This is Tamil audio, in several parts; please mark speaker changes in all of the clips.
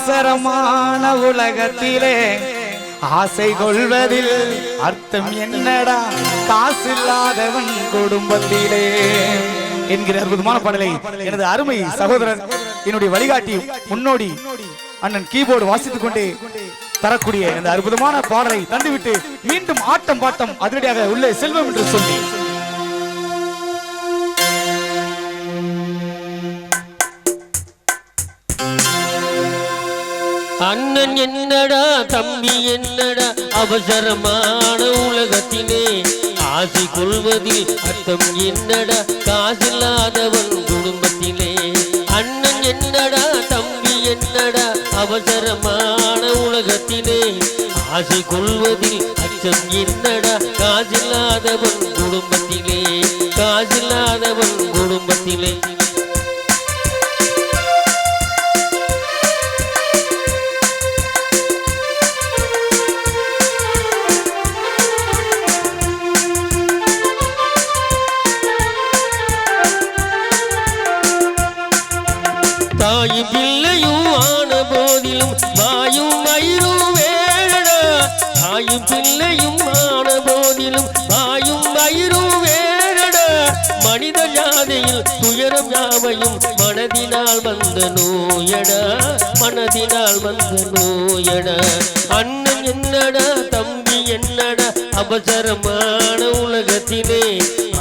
Speaker 1: அவசரமான உலகத்திலே ஆசை கொள்வதில் அர்த்தம் என்னடா? காசில்லாதவன் குடும்பத்திலே. என்கிற அற்புதமான பாடலை எனது அருமை சகோதரர் என்னுடைய வழிகாட்டி முன்னோடி அண்ணன் கீபோர்டு வாசித்துக் கொண்டே தரக்கூடிய இந்த அற்புதமான பாடலை தந்துவிட்டு மீண்டும் ஆட்டம் பாட்டம் அதிரடியாக உள்ளே செல்வம் என்று சொல்லி
Speaker 2: அண்ணன் என்னடா தம்பி என்னடா? அவசரமான உலகத்திலே ஆசை கொள்வதில் அர்த்தம் என்னடா? காசில்லாதவன் குடும்பத்திலே. அண்ணன் என்னடா தம்பி என்னடா? அவசரமான உலகத்திலே ஆசை கொள்வதில் அச்சம் என்னடா? காசில்லாதவன் குடும்பத்திலே காசில்லாதவன் குடும்பத்திலே. தாயும் பிள்ளையும் ஆன போதிலும் வாயும் மயிரும் வேடடா. தாயும் பிள்ளையும் ஆன போதிலும் வாயும் மயிரும் வேடடா. மனித ஜாதையில் துயரம் யாவையும் மனதினால் வந்த நோயடா. மனதினால் வந்த நோயடா. அண்ணன் என்னடா தம்பி என்னடா அவசரமான உலக.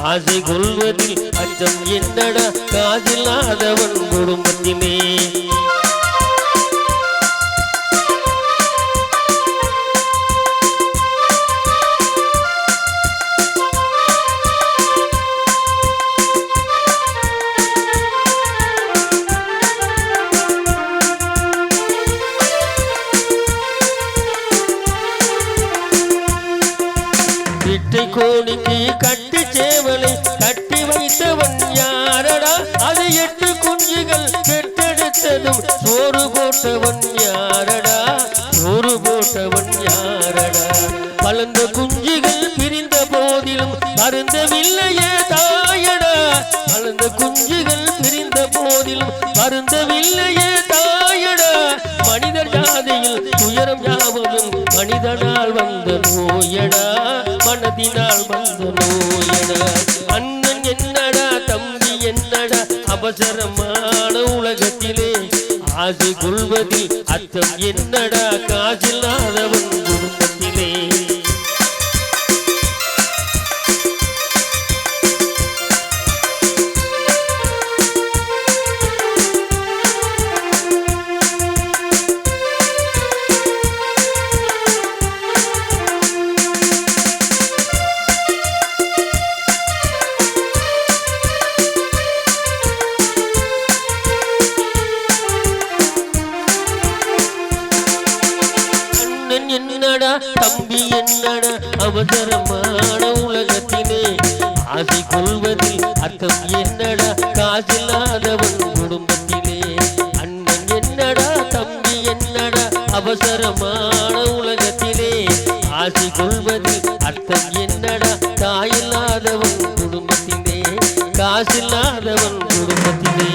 Speaker 2: ஆசை கொள்வதில் அச்சம் என்னடா? காதில்லாதவன் குடும்பத்தினே கோணிக்கு கட்டி சேவலை கட்டி வைத்தவன் யாரடா? அது எட்டு குஞ்சுகள் பெற்றெடுத்ததும் சோறு போட்டவன் யாரடா? சோறு போட்டவன் யாரடா? வளர்ந்த குஞ்சுகள் பிரிந்த போதிலும் மருந்தவில்லையே தாயடா. வளர்ந்த குஞ்சுகள் பிரிந்த போதிலும் மருந்தவில்லையே தாயடா. மனிதர் ஜாதியில் துயரம் யாவதும் மனிதனால் வந்த நோயடா மனதினால் வந்த நோயடா அண்ணன் என்னடா தம்பி என்னடா அவசரமான உலகத்திலே. ஆசை கொள்வதில் அர்த்தம் என்னடா காசில்லாதவன் குடும்பத்திலே. அண்ணன் என்னடா தம்பி என்னடா அவசரமான உலகத்திலே ஆசை கொள்வதில் அர்த்தம் என்னடா காசில்லாதவன் குடும்பத்திலே. அண்ணன் என்னடா தம்பி என்னடா அவசரமான உலகத்திலே ஆசை கொள்வதில் அர்த்தம் என்னடா தாயில்லாதவன் குடும்பத்திலே காசில்லாதவன் குடும்பத்திலே.